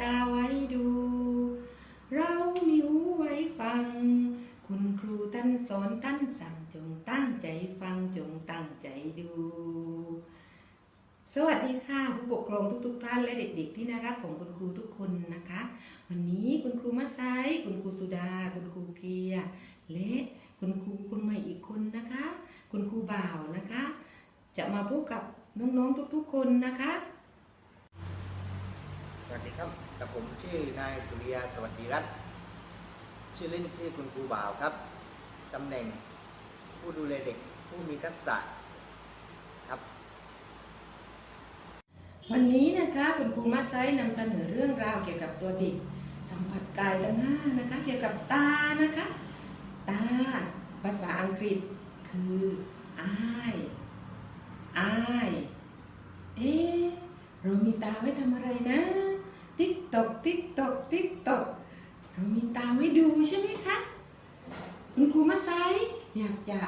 ตาไว้ดู เรามีหูไว้ฟัง คุณครูท่านสอนท่านสั่งจงตั้งใจฟังจงตั้งใจดู สวัสดีค่ะผู้ปกครองทุกๆท่านและเด็ก ๆ ที่น่ารักของคุณครูทุกคนนะคะ วันนี้คุณครูมัสไซคุณครูสุดา คุณครูเพียและคุณครูคนใหม่อีกคนนะคะ คุณครูบ่าวนะคะ จะมาพบกับน้องๆทุกๆคนนะคะ ครับกับผมชื่อนายสุริยาสวัสดีรัตน์ชื่อเล่นชื่อคุณครูบ่าวครับตำแหน่งผู้ดูแลเด็กผู้มีทักษะครับ วันนี้นะคะคุณครูมัสไซนำเสนอเรื่องราวเกี่ยวกับตัวเด็กสัมผัสกายทั้งห้านะคะ เกี่ยวกับตานะคะ ตา ภาษาอังกฤษคืออายอาย เอ๊เรามีตาไว้ทำอะไรนะ ติ๊กติ๊กตกติ๊กตกเรามีตาไว้ดูใช่ไหมคะ คุณครูมัสไซอยากจะ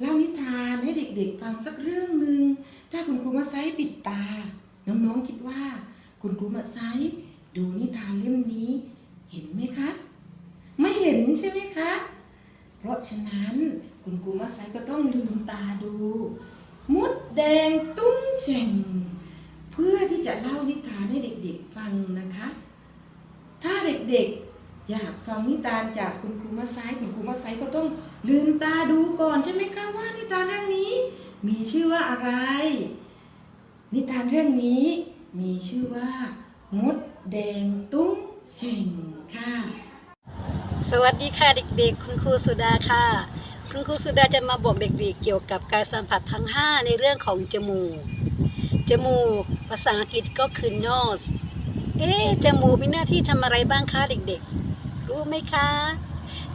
เล่านิทานให้เด็กๆ ฟังสักเรื่องหนึ่งถ้าคุณครูมาไซปิดตา น้องๆคิดว่า คุณครูมาไซดูนิทานเล่มนี้ เห็นไหมคะ ไม่เห็นใช่ไหมคะ เพราะฉะนั้นคุณครูมาไซก็ต้องลืมตาดู มุดแดงตุ้งแฉ่งเพื่อที่จะเล่านิทานให้เด็กๆฟังนะคะ ถ้า เด็กๆ อยากฟังนิทานจากคุณครูมาไซคุณครูมาไซก็ต้องลืมตาดูก่อนใช่ไหมคะว่านิทานเรื่องนี้ มีชื่อว่าอะไร นิทานเรื่องนี้ มีชื่อว่ามดแดงตุ้งเฉ่งค่ะ สวัสดีค่ะเด็กๆ คุณครูสุดาค่ะ คุณครูสุดาจะมาบอกเด็กๆ เกี่ยวกับการสัมผัสทั้ง 5 ในเรื่องของจมูก จมูก ภาษาอังกฤษก็คือ nose เอ๊จมูกมีหน้าที่ทำอะไรบ้างคะเด็กๆ รู้ไหมคะ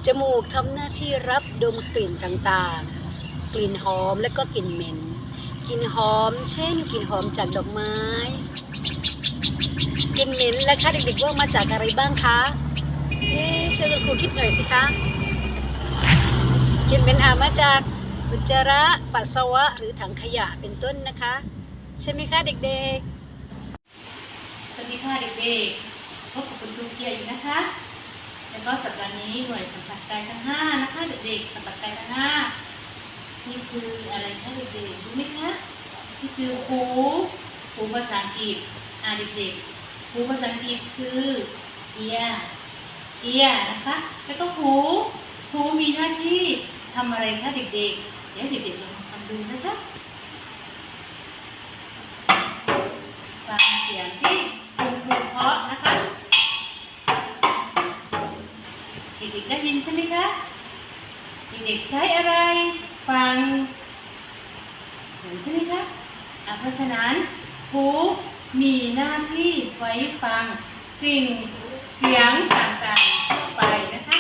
จมูกทำหน้าที่รับดมกลิ่นต่างๆ กลิ่นหอมและก็กลิ่นเหม็น กลิ่นหอม เช่นกลิ่นหอมจากดอกไม้ กลิ่นเหม็นและคะเด็กๆว่ามาจากอะไรบ้างคะ เอ๊ะช่วยคุณครูคิดหน่อยสิคะ กลิ่นเหม็นอามาจากอุจจาระปัสสาวะหรือถังขยะเป็นต้นนะคะ ใช่ไหมคะเด็กๆ สวัสดีค่ะเด็กๆพบกับคุณครูเกียร์อยู่นะคะ แล้วก็สัปดาห์นี้หน่วยสัมผัสกายทั้งห้านะคะเด็กๆสัมผัสกายทั้งห้านี่คืออะไรคะเด็กๆรู้ไหมคะนี่คือหูหูภาษาอังกฤษอ่าเด็กๆหูภาษาอังกฤษคือ ear ear นะคะแล้วก็หูหูมีหน้าที่ทำอะไรคะเด็กๆเดี๋ยวเด็กๆลองทำดูนะคะฟังเสียงที่ เด็กใช้อะไรฟังหูใช่ไหมคะอะเพราะฉะนั้นหูมีหน้าที่ไว้ฟังสิ่งเสียงต่างๆทั่วไปนะคะ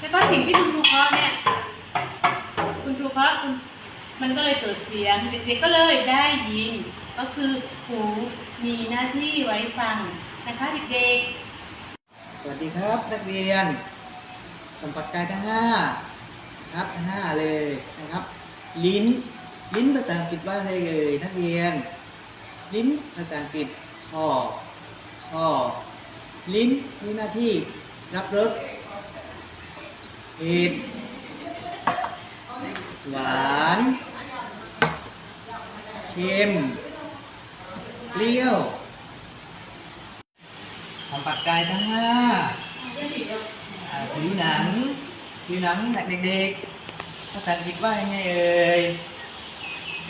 แล้วก็สิ่งที่คุณครูเพาะเนี่ยคุณครูเพาะคุณมันก็เลยเกิดเสียงเด็กๆก็เลยได้ยิน ก็คือหูมีหน้าที่ไว้ฟังนะคะเด็กๆสวัสดีครับนักเรียนสัมผัสกายทั้งห้า ครับทั้งห้าเลยนะครับ ลิ้น ลิ้นภาษาอังกฤษว่าอะไรเอ่ยนักเรียน ลิ้นภาษาอังกฤษท่อท่อลิ้นมีหน้าที่รับรสเผ็ดหวานเค็มเปรี้ยว สัมผัสกายทั้งห้าผิวหนัง ผิวหนังเด็กๆ ภาษาอังกฤษว่ายังไงเอ่ย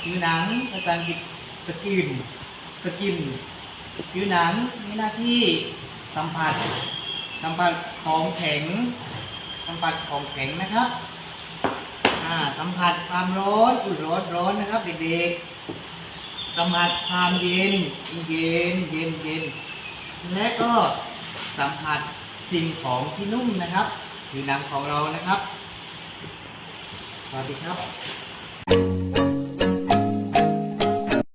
ผิวหนัง ภาษาอังกฤษสกิน สกิน ผิวหนังมีหน้าที่สัมผัส สัมผัสของแข็ง สัมผัสของแข็งนะครับอ่าสัมผัสความร้อนอุ่นร้อนร้อนนะครับเด็กๆ สัมผัสความเย็น เย็นเย็นเย็น และก็สัมผัสสิ่งของที่นุ่มนะครับ ผีนังของเรานะครับ สวัสดีครับ